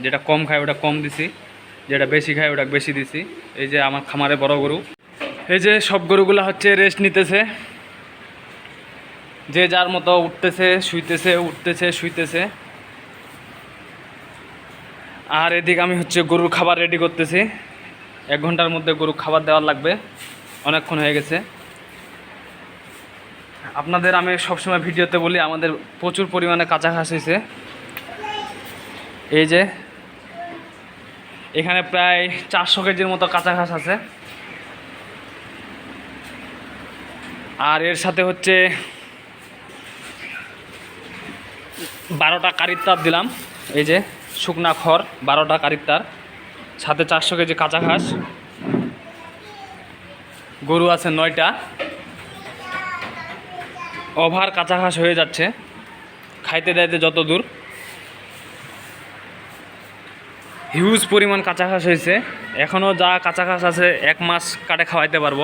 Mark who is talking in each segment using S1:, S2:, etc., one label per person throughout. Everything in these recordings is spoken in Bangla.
S1: যেটা কম খায় ওটা কম দিছি, যেটা বেশি খায় ওটা বেশি দিছি। এই যে আমার খামারে বড় গরু। এই যে সব গরুগুলা হচ্ছে রেস্ট নিতেছে। যে যার মতো উঠতেছে, শুইতেছে উঠতেছে, শুইতেছে। আর এদিকে আমি হচ্ছে গরুর খাবার রেডি করতেছি। এক ঘণ্টার মধ্যে গরু খাবার দেওয়ার লাগবে। অনেকক্ষণ হয়ে গেছে। আপনাদের আমি সবসময় ভিডিওতে বলি, আমাদের প্রচুর পরিমাণে কাঁচা ঘাস হয়েছে। এই যে এখানে প্রায় চারশো কেজির মতো কাঁচা ঘাস আছে। আর এর সাথে হচ্ছে বারোটা কারির তার দিলাম। এই যে শুকনা খড়, বারোটা কারির তার। সাথে চারশো কেজি কাঁচা ঘাস। গরু আছে নয়টা। ওভার কাঁচা ঘাস হয়ে যাচ্ছে। খাইতে দাইতে যত দূর। হিউজ পরিমাণ কাঁচা ঘাস হয়েছে। এখনও যা কাঁচা ঘাস আছে, এক মাস কাটে খাওয়াইতে পারব।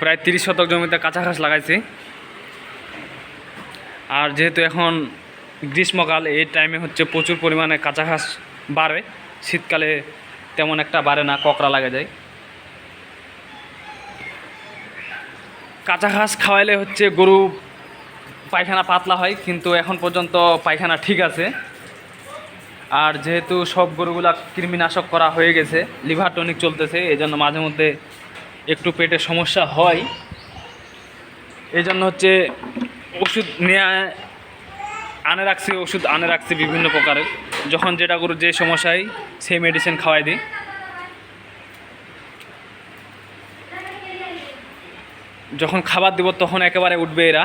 S1: প্রায় তিরিশ শতক জমিতে কাঁচা ঘাস লাগাইছি। আর যেহেতু এখন গ্রীষ্মকাল, এই টাইমে হচ্ছে প্রচুর পরিমাণে কাঁচা ঘাস বাড়ে। শীতকালে তেমন একটা বাড়ে না ককরা লাগে যায়। কাঁচা ঘাস খাওয়াইলে হচ্ছে গরু পায়খানা পাতলা হয়, কিন্তু এখন পর্যন্ত পায়খানা ঠিক আছে। আর যেহেতু সব গরুগুলা কৃমিনাশক করা হয়ে গেছে, লিভার টনিক চলতেছে এই জন্য মাঝে মধ্যে একটু পেটে সমস্যা হয়। এই জন্য হচ্ছে ওষুধ নিয়ে, আনে রাখছি, ওষুধ আনে রাখছি বিভিন্ন প্রকারের। যখন যেটা গরু যে সমস্যায় সেই মেডিসিন খাওয়াই দিই। যখন খাবার দিব, তখন একেবারে উঠবে এরা।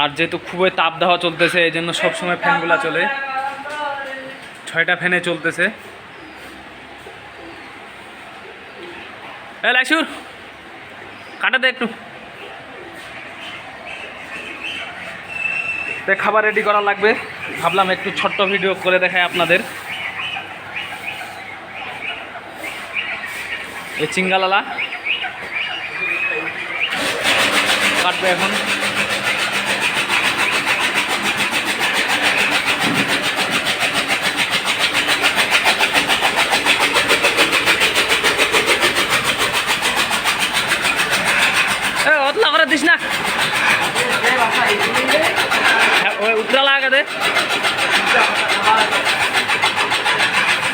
S1: আর যেহেতু খুবই তাপ দেওয়া চলতেছে, এই জন্য সবসময় ফ্যানগুলো চলে। ছয়টা ফ্যানে চলতেছে। এ লাইসুর, কাটা দে একটু। খাবার রেডি করা লাগবে। ভাবলাম একটু ছোট্ট ভিডিও করে দেখাই আপনাদের। এই চিঙ্গালালা। কাটবে এখন। এ দিস না। উত্তরা ওই লাগা দে।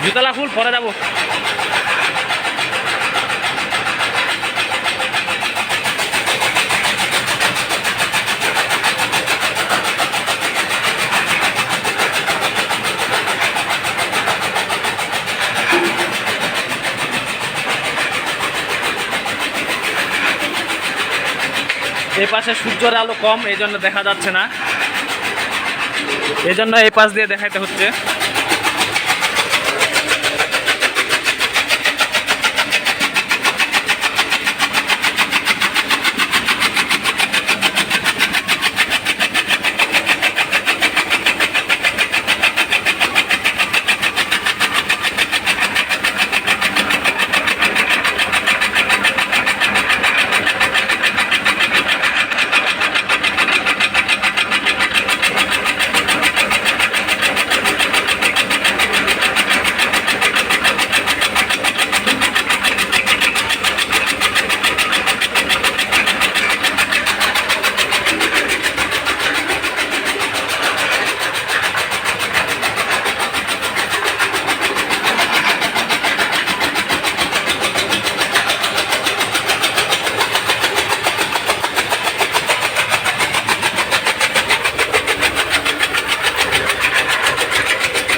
S1: জুতলা ফুল পরে যাব। এই পাশে সূর্যের আলো কম এই জন্য দেখা যাচ্ছে না। এজন্য জন্য এই পাশ দিয়ে দেখাইতে হচ্ছে।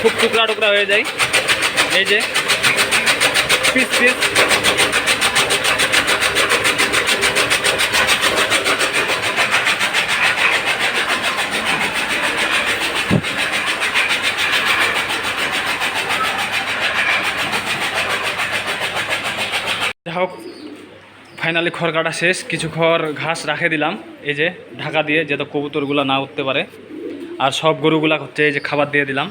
S1: খুব টুকরা টুকরা হয়ে যায়। এই যে পিস পিস হোক ফাইনালি খড় কাটা শেষ। কিছু খড়, ঘাস রাখে দিলাম। এই যে, ঢাকা দিয়ে যাতে কবুতরগুলো না উঠতে পারে। আর সব গরুগুলা হচ্ছে এই যে খাবার দিয়ে দিলাম।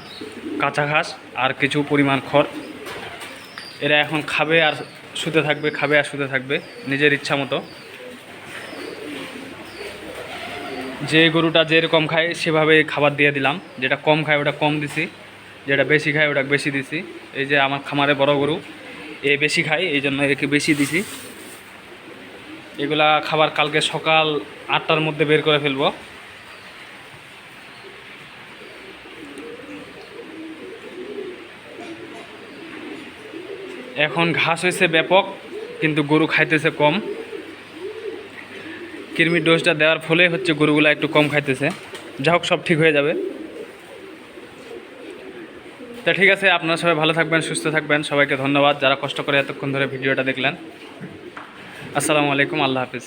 S1: কাঁচা ঘাস আর কিছু পরিমাণ খড়। এরা এখন খাবে আর শুতে থাকবে, খাবে আর শুতে থাকবে নিজের ইচ্ছা মতো। যে গরুটা যেরকম খায় সেভাবে খাবার দিয়ে দিলাম। যেটা কম খায় ওটা কম দিছি, যেটা বেশি খায় ওটা বেশি দিছি। এই যে আমার খামারে বড় গরু, এ বেশি খায়, এই জন্য একে বেশি দিছি। এগুলা খাবার কালকে সকাল আটটার মধ্যে বের করে ফেলব। এখন ঘাস হয়েছে ব্যাপক, কিন্তু গরু খাইতেছে কম। কৃমির ডোজটা দেওয়ার ফলে হচ্ছে গরুগুলা একটু কম খাইতেছে। যা হোক, সব ঠিক হয়ে যাবে। তা ঠিক আছে, আপনারা সবাই ভালো থাকবেন, সুস্থ থাকবেন। সবাইকে ধন্যবাদ যারা কষ্ট করে এতক্ষণ ধরে ভিডিওটা দেখলেন। আসসালামু আলাইকুম, আল্লাহ হাফিজ।